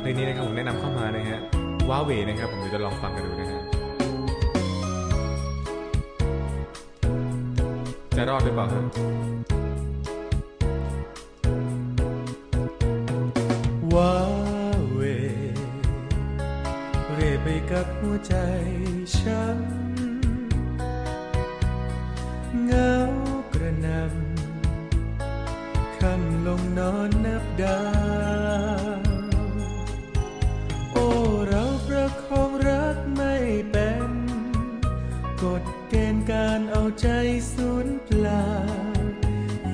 เพลงนี้นะครับผมแนะนำเข้ามานะฮะว้าเวนะครับผมเดี๋ยวจะลองฟังกันดูนะฮะจะรอดหรือเปล่าครับว้าเวเร่ไปกับหัวใจฉันเงากระนำคำลงนอนนับดาว สูญเปล่า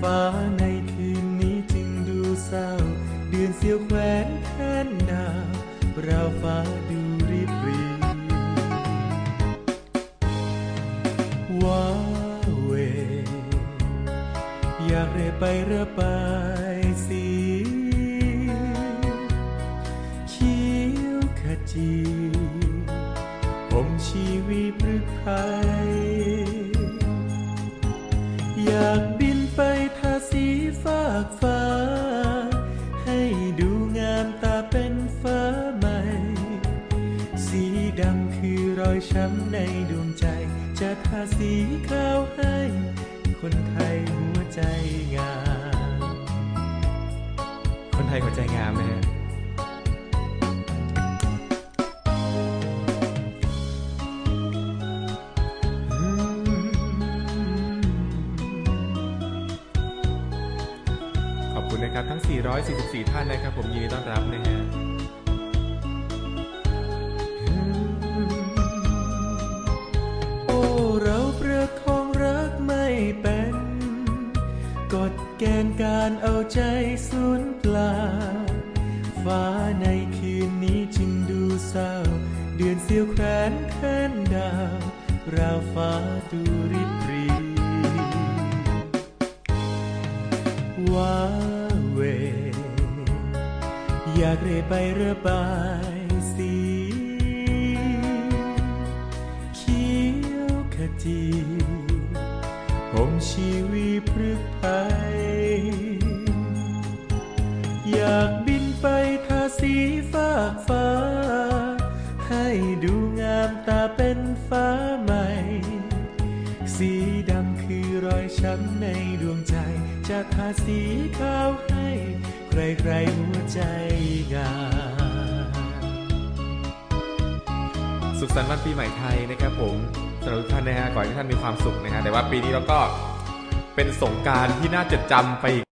ฟ้าในคืนนี้จึงดูเศร้า เดือนเสียวแขวนแค้นหนาวราวฟ้าดูรีบรีว้าเว อยากเรไประบายสีเขียวขจีผมชีวีพฤกไพรอย ดำคือรอยช้ำในดวงใจ จะทาสีขาวให้ คนไทยหัวใจงาม คนไทยหัวใจงามนะฮะขอบคุณนะครับทั้ง 444 ท่านนะครับ ผมยินดีต้อนรับนะ เกณฑ์การเอาใจสูญเปล่า ฟ้าในคืนนี้จึงดูเศร้า เดือนเสียวแขวนแค้นดาว ราวฟ้าดูริบรีว้าเว อยากเรไประบาย มชีวีพฤกไพรอยากบินไปทาสีฟากฟ้า ให้ดูงามตาเป็นฟ้าใหม่ สีดำคือรอยช้ำในดวงใจ จะทาสีขาวให้ ใครๆหัวใจงามสุขสันต์วันปีใหม่ไทยนะครับผม สำหรับทุกท่านนะฮะขอให้ทุกท่านมีความสุขนะฮะแต่ว่าปีนี้เราก็เป็นสงกรารที่น่าจดจำไปอีก